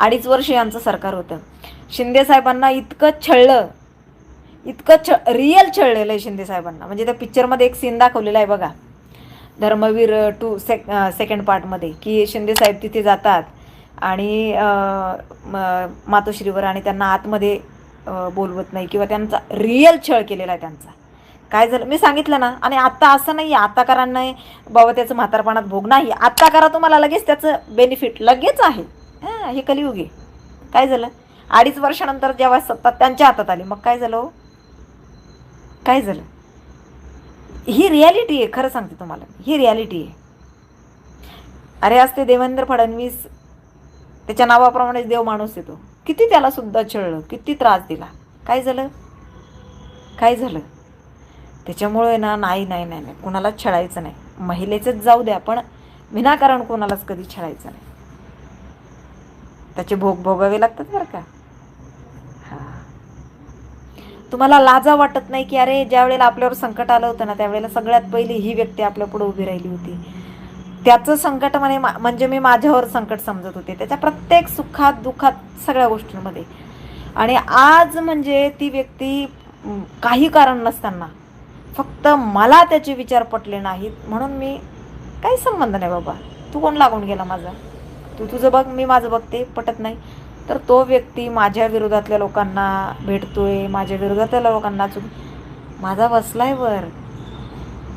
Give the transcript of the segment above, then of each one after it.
अडीच वर्ष यांचं सरकार होतं. शिंदे साहेबांना इतकं छळलं इतकं छ रिअल छळलेलं आहे शिंदे साहेबांना. म्हणजे त्या पिक्चरमध्ये एक सीन दाखवलेला आहे बघा. धर्मवीर टू सेक सेकंड पार्टमध्ये की शिंदे साहेब तिथे जातात आणि मातोश्रीवर आणि त्यांना आतमध्ये बोलवत नाही किंवा त्यांचा रिअल छळ केलेला आहे त्यांचा. काय झालं? मी सांगितलं ना. आणि आत्ता असं नाही आहे. करा नाही. बाबा त्याचं म्हातारपणात भोग नाही. आत्ता करा तुम्हाला लगेच त्याचं बेनिफिट लगेच आहे. हां हे कलियुगे. काय झालं? अडीच वर्षानंतर जेव्हा सत्ता त्यांच्या हातात आली मग काय झालं हो? काय झालं? ही रियालिटी आहे खरं सांगते तुम्हाला. ही रियालिटी आहे. अरे असते देवेंद्र फडणवीस त्याच्या नावाप्रमाणेच देव माणूस येतो. किती त्याला सुद्धा छळलं किती त्रास दिला. काय झालं? काय झालं? त्याच्यामुळे ना नाही नाही नाही नाही. कुणालाच छळायचं नाही. महिलेचंच जाऊ द्या पण विनाकारण कोणालाच कधी छळायचं नाही. त्याचे भोग भोगावे लागतात बरं का? हां. तुम्हाला लाजा वाटत नाही की अरे ज्या वेळेला आपल्यावर संकट आलं होतं ना त्यावेळेला सगळ्यात पहिली ही व्यक्ती आपल्या पुढे उभी राहिली होती. त्याचं संकट म्हणे मा- म्हणजे मी माझ्यावर संकट समजत होते. त्याच्या प्रत्येक सुखात दुःखात सगळ्या गोष्टींमध्ये. आणि आज म्हणजे ती व्यक्ती काही कारण नसताना फक्त मला त्याचे विचार पटले नाहीत म्हणून मी काही संबंध नाही बाबा. तू कोण लागून गेला माझा? तू तुझं बघ मी माझं बघते पटत नाही. तर तो व्यक्ती माझ्या विरोधातल्या लोकांना भेटतोय माझ्या विरोधातल्या लोकांना चुक माझा बसलाय वर.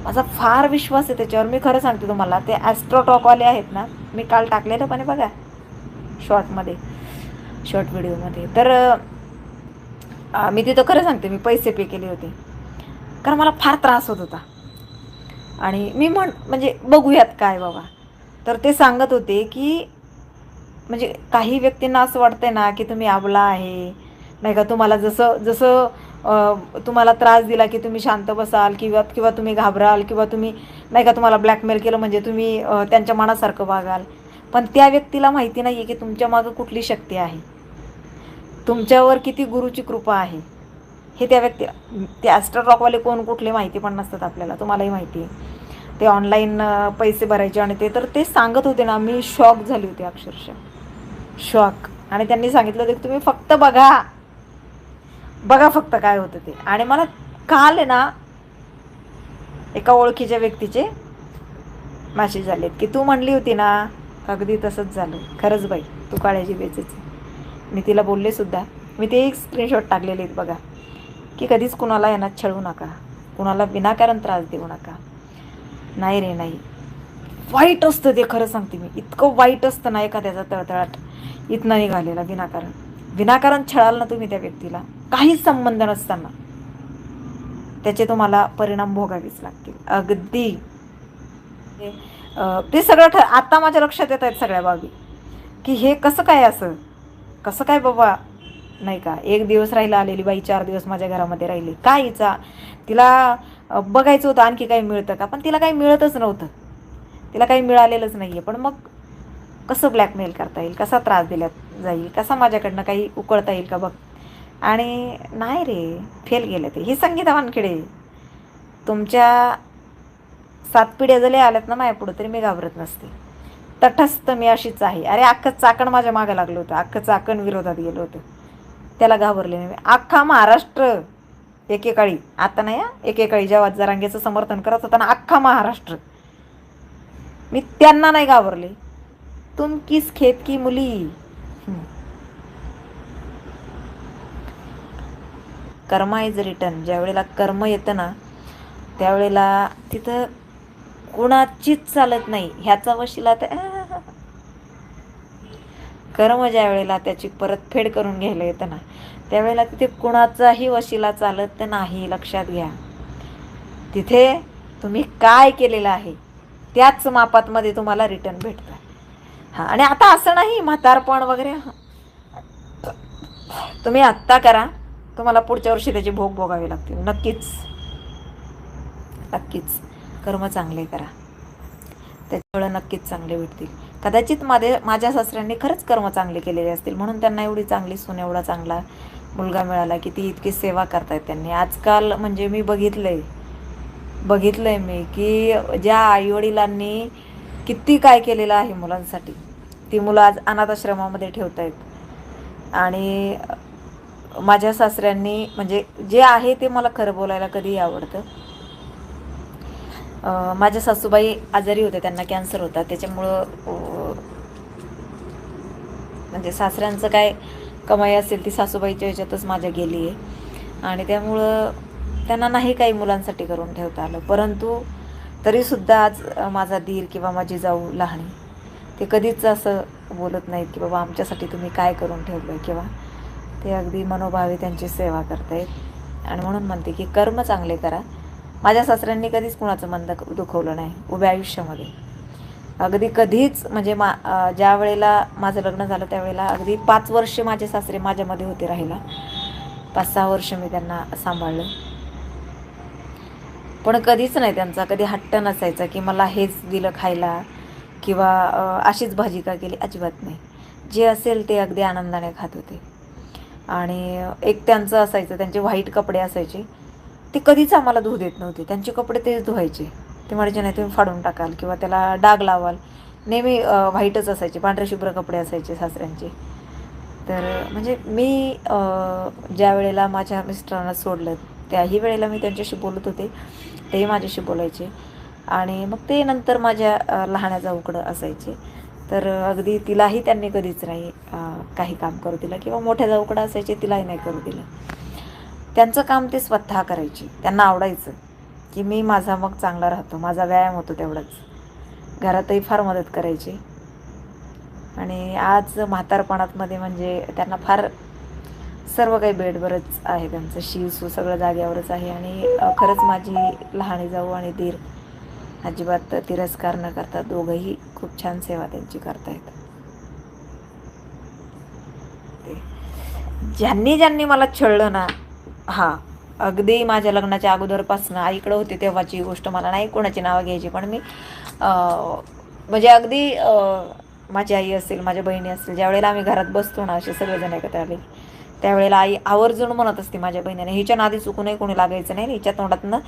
माझा फार विश्वास आहे त्याच्यावर. मी खरं सांगते तुम्हाला ते ॲस्ट्रोटॉकवाले आहेत ना मी काल टाकलेलं पण आहे बघा शॉर्टमध्ये शॉर्ट व्हिडिओमध्ये तर मी तिथं खरं सांगते मी पैसे पे केले होते. कारण मला फार त्रास होत होता. आणि मी म्हण म्हणजे बघूयात काय बाबा. तर ते सांगत होते की म्हणजे काही व्यक्तींना असं वाटतंय ना की तुम्ही आबला आहे. नाही का तुम्हाला जसं जसं तुम्हाला त्रास दिला की तुम्ही शांत बसाल किंवा किंवा तुम्ही घाबराल किंवा तुम्ही नाही का तुम्हाला ब्लॅकमेल केलं म्हणजे तुम्ही त्यांच्या मनासारखं वागाल. पण त्या व्यक्तीला माहिती नाही आहे की तुमच्या मागं कुठली शक्ती आहे. तुमच्यावर किती गुरुची कृपा आहे. हे त्या व्यक्ती ते ॲस्ट्रॉकवाले कोण कुठले माहिती पण नसतात आपल्याला तुम्हालाही माहिती आहे. ते ऑनलाईन पैसे भरायचे आणि ते तर ते सांगत होते ना मी शॉक झाली होती अक्षरशः. शॉक. आणि त्यांनी सांगितलं होतं की तुम्ही फक्त बघा. बघा फक्त काय होतं ते. आणि मला काल आहे ना एका ओळखीच्या व्यक्तीचे मॅसेज आलेत की तू म्हणली होती ना अगदी तसंच झालं. खरंच बाई तू काळ्याची बेचेच मी तिला बोलले सुद्धा. मी ते एक स्क्रीनशॉट टाकलेले आहेत बघा. की कधीच कुणाला यांना छळू नका. कुणाला विनाकारण त्रास देऊ नका. नाही रे नाही. वाईट असतं ते खरं सांगते मी. इतकं वाईट असतं ना एखाद्याचा तळतळाट. इथनं निघालेला विनाकारण. विनाकारण छळाल ना तुम्ही त्या व्यक्तीला. काहीच संबंध नसताना. त्याचे तुम्हाला परिणाम भोगावेच लागतील. अगदी. ते, सगळं ठ आता माझ्या लक्षात येत आहेत सगळ्या बाबी. की हे कसं काय असं? कसं काय बाबा? नाही का? एक दिवस राहिला आलेली बाई चार दिवस माझ्या घरामध्ये राहिली. काय हिचा? तिला बघायचं होतं आणखी काही मिळतं का? पण तिला काही मिळतच नव्हतं. तिला काही मिळालेलंच नाही आहे पण मग कसं ब्लॅकमेल करता येईल? कसा त्रास दिला जाईल? कसा माझ्याकडनं काही उकळता येईल का बघ? आणि नाही रे फेल गेले ते. ही संगीता वानखेडे. तुमच्या सात पिढ्या जरी आल्यात ना माझ्या पुढं तरी मी घाबरत नसते. तटस्थ मी अशीच आहे. अरे अख्खं चाकण माझ्या मागं लागलं होतं. अख्खं चाकण विरोधात गेलं होतं. त्याला घाबरले नाही अख्खा महाराष्ट्र एकेकाळी. आता नाही एकेकाळी जेव्हा जरांगेचं समर्थन करत होता ना अख्खा महाराष्ट्र. मी त्यांना नाही घाबरले. तुम किस खेत की मुली? कर्मा इज रिटर्न ज्या वेळेला कर्म येतं ना त्यावेळेला तिथं कुणाचीच चालत नाही. ह्याचा वशिला तर कर्म ज्या वेळेला त्याची परतफेड करून घ्यायला येतं ना त्यावेळेला तिथे कुणाचाही वशिला चालत नाही लक्षात घ्या. तिथे तुम्ही काय केलेलं आहे त्याच मापातमध्ये तुम्हाला रिटर्न भेटतं. हां आणि आता असं नाही म्हातारपण वगैरे तुम्ही आत्ता करा. तुम्हाला पुढच्या वर्षी त्याचे भोग भोगावे लागतील. नक्कीच. नक्कीच. कर्म चांगले करा. त्याच्यामुळे नक्कीच चांगले भेटतील. कदाचित माझे माझ्या सासऱ्यांनी खरंच कर्म चांगले केलेले असतील. म्हणून त्यांना एवढी चांगली सून एवढा चांगला मुलगा मिळाला की ती इतकी सेवा करतायत त्यांनी. आजकाल म्हणजे मी बघितलंय. बघितलंय मी की ज्या आईवडिलांनी किती काय केलेलं आहे मुलांसाठी ती मुलं आज अनाथाश्रमामध्ये ठेवत आहेत आणि माझ्या सासऱ्यांनी म्हणजे जे आहे ते मला खरं बोलायला कधीही आवडतं. माझ्या सासूबाई आजारी होत्या त्यांना कॅन्सर होता. त्याच्यामुळं म्हणजे सासऱ्यांचं काय कमाई असेल ती सासूबाईच्या ह्याच्यातच माझ्या गेली आहे आणि त्यामुळं त्यांना नाही काही मुलांसाठी करून ठेवता आलं. परंतु तरीसुद्धा आज माझा दीर किंवा माझी जाऊ लहानी ते कधीच असं बोलत नाहीत की बाबा आमच्यासाठी तुम्ही काय करून ठेवलं किंवा ते अगदी मनोभावे त्यांची सेवा करतायत. आणि म्हणून म्हणते की कर्म चांगले करा. माझ्या सासऱ्यांनी कधीच कुणाचं मन दख- दुखवलं नाही उभ्या आयुष्यामध्ये. अगदी कधीच म्हणजे मा ज्या वेळेला माझं लग्न झालं त्यावेळेला अगदी पाच वर्ष माझे सासरे माझ्यामध्ये होते राहिला पाच सहा वर्ष मी त्यांना सांभाळलं. पण कधीच नाही त्यांचा कधी हट्ट नसायचा की मला हेच दिलं खायला किंवा अशीच भाजी का केली अजिबात नाही. जे असेल ते अगदी आनंदाने खात होते. आणि एक त्यांचं असायचं त्यांचे व्हाईट कपडे असायचे ते कधीच आम्हाला धुऊ देत नव्हते. त्यांचे कपडे तेच धुवायचे. ते म्हणायचे नाही तुम्ही फाडून टाकाल किंवा त्याला डाग लावाल. नेहमी व्हाईटच असायचे पांढरे शुभ्र कपडे असायचे सासऱ्यांचे. तर म्हणजे मी ज्या वेळेला माझ्या मिस्टरांना सोडलं त्याही वेळेला मी त्यांच्याशी बोलत होते. तेही माझ्याशी बोलायचे. आणि मग ते नंतर माझ्या अं, जाऊकडं असायचे. तर अगदी तिलाही त्यांनी कधीच नाही काही काम करू दिलं किंवा मोठ्या जाऊकडं असायचे तिलाही नाही करू दिलं. त्यांचं काम ते स्वतः करायचे. त्यांना आवडायचं की मी माझा मग चांगला राहतो माझा व्यायाम होतो तेवढाच. घरातही फार मदत करायची. आणि आज म्हातारपणात मध्ये म्हणजे त्यांना फार सर्व काही बेडवरच आहे त्यांचं. शिवसू सगळं जाग्यावरच आहे आणि खरंच माझी लहानी जाऊ आणि दीर अजिबात तिरस्कार न करता दोघंही खूप छान सेवा त्यांची करतायत. ते ज्यांनी ज्यांनी मला छळलं ना हां अगदी माझ्या लग्नाच्या अगोदरपासून आईकडं होते तेव्हाची गोष्ट मला नाही कोणाची नावं घ्यायची पण मी म्हणजे अगदी माझी आई असेल माझ्या बहिणी असतील ज्या वेळेला आम्ही घरात बसतो ना असे सगळेजण एकत्र आले. त्यावेळेला आई आवर्जून म्हणत असते माझ्या बहिणीने हिच्या नादी चुकूनही कोणी लागायचं नाही हिच्या तोंडातनं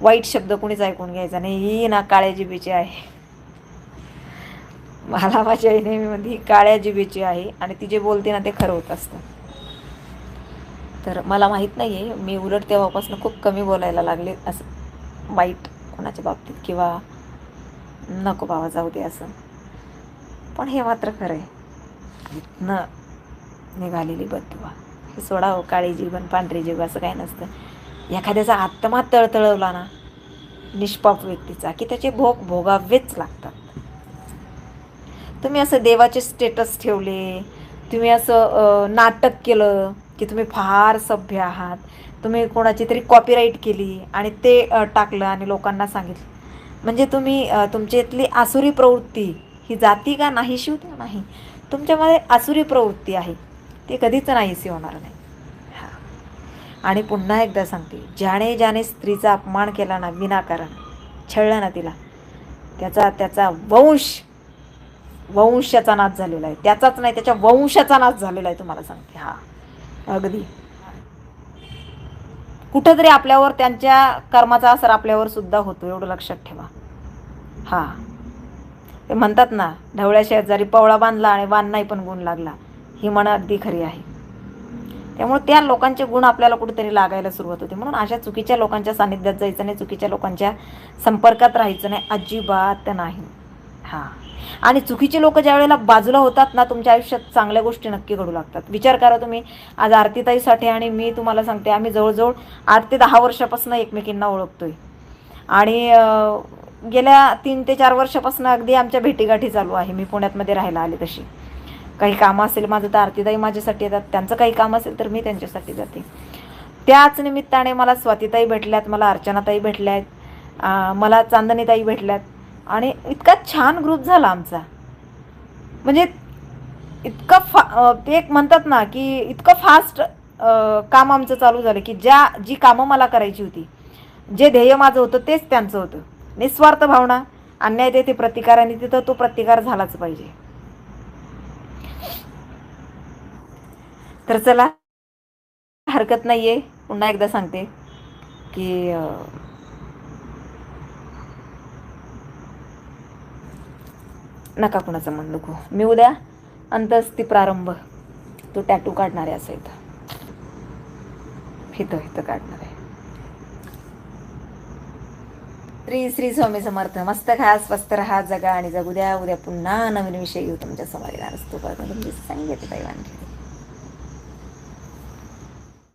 वाईट शब्द कोणीच ऐकून घ्यायचा नाही ही ना काळ्या जिबीची आहे. मला माझी आई नेहमी म्हणते ही काळ्या जिबीची आहे आणि ती जे बोलते ना ते खरं होत असतं. तर मला माहीत नाही आहे मी उलट तेव्हापासून खूप कमी बोलायला लागले असं वाईट कोणाच्या बाबतीत किंवा नको बाबा जाऊ दे असं. पण हे मात्र खरं आहे इथनं निघालेली बदुवा सोडा हो काळी जीवन पांढरी जीव असं काही नसतं. एखाद्याचा आत्मा तळतळवला ना निष्पाप व्यक्तीचा की त्याचे भोग भोगावेच लागतात. तुम्ही असं देवाचे स्टेटस ठेवले तुम्ही असं नाटक केलं की तुम्ही फार सभ्य आहात तुम्ही कोणाची तरी कॉपीराईट केली आणि ते टाकलं आणि लोकांना सांगितलं. म्हणजे तुम्ही तुमच्यातली आसुरी प्रवृत्ती ही जाती का नाही होती नाही तुमच्यामध्ये आसुरी प्रवृत्ती आहे. ते कधीच नाहीसी होणार नाही. हां. आणि पुन्हा एकदा सांगते ज्याने ज्याने स्त्रीचा अपमान केला ना विनाकारण छळलं ना तिला त्याचा त्याचा वंश वंशाचा नाश झालेला आहे. त्याचाच नाही त्याच्या वंशाचा नाश झालेला आहे तुम्हाला सांगते. हा. अगदी. कुठंतरी आपल्यावर त्यांच्या कर्माचा असर आपल्यावर सुद्धा होतो एवढं लक्षात ठेवा. हा. ते म्हणतात ना ढवळ्या शेजारी पवळा बांधला आणि वान नाही पण गुण लागला ही म्हण अगदी खरी आहे. त्यामुळे त्या लोकांचे गुण आपल्याला कुठेतरी लागायला सुरुवात होते. म्हणून अशा चुकीच्या लोकांच्या सानिध्यात जायचं नाही चुकीच्या लोकांच्या संपर्कात राहायचं नाही अजिबात नाही. हां. आणि चुकीचे लोक ज्या वेळेला बाजूला होतात ना तुमच्या आयुष्यात चांगल्या गोष्टी नक्की घडू लागतात. विचार करा तुम्ही आज आरतीताईसाठी आणि मी तुम्हाला सांगते आम्ही जवळजवळ आठ ते दहा वर्षापासून एकमेकींना ओळखतोय. आणि गेल्या तीन ते चार वर्षापासून अगदी आमच्या भेटीगाठी चालू आहे. मी पुण्यातमध्ये राहायला आले तशी. काही कामं असेल माझं तर आरतीताई माझ्यासाठी येतात. त्यांचं काही काम असेल तर मी त्यांच्यासाठी जाते. त्याच निमित्ताने मला स्वातीताई भेटल्यात मला अर्चनाताई भेटल्या आहेत मला चांदणीताई भेटल्यात. आणि इतका छान ग्रुप झाला आमचा. म्हणजे इतकं फा ते एक म्हणतात ना की इतकं फास्ट काम आमचं चालू झालं की ज्या जी कामं मला करायची होती जे ध्येय माझं होतं तेच त्यांचं होतं. निस्वार्थ भावना अन्याय तेथे प्रतिकार आणि तिथं तो प्रतिकार झालाच पाहिजे. तर चला हरकत नाही आहे पुन्हा एकदा सांगते की नका कुणाचं मन नको मी उद्या अंतस्ती प्रारंभ. तो टॅटू काढणार आहे असं इथं. इथं इथं काढणार आहे. श्री श्री स्वामी समर्थ. मस्त खा स्वस्त राहा जगा आणि जगू द्या. उद्या पुन्हा नवीन विषय घेऊ तुमच्यासमोर येणार असतो. तुमची संगीत दैवान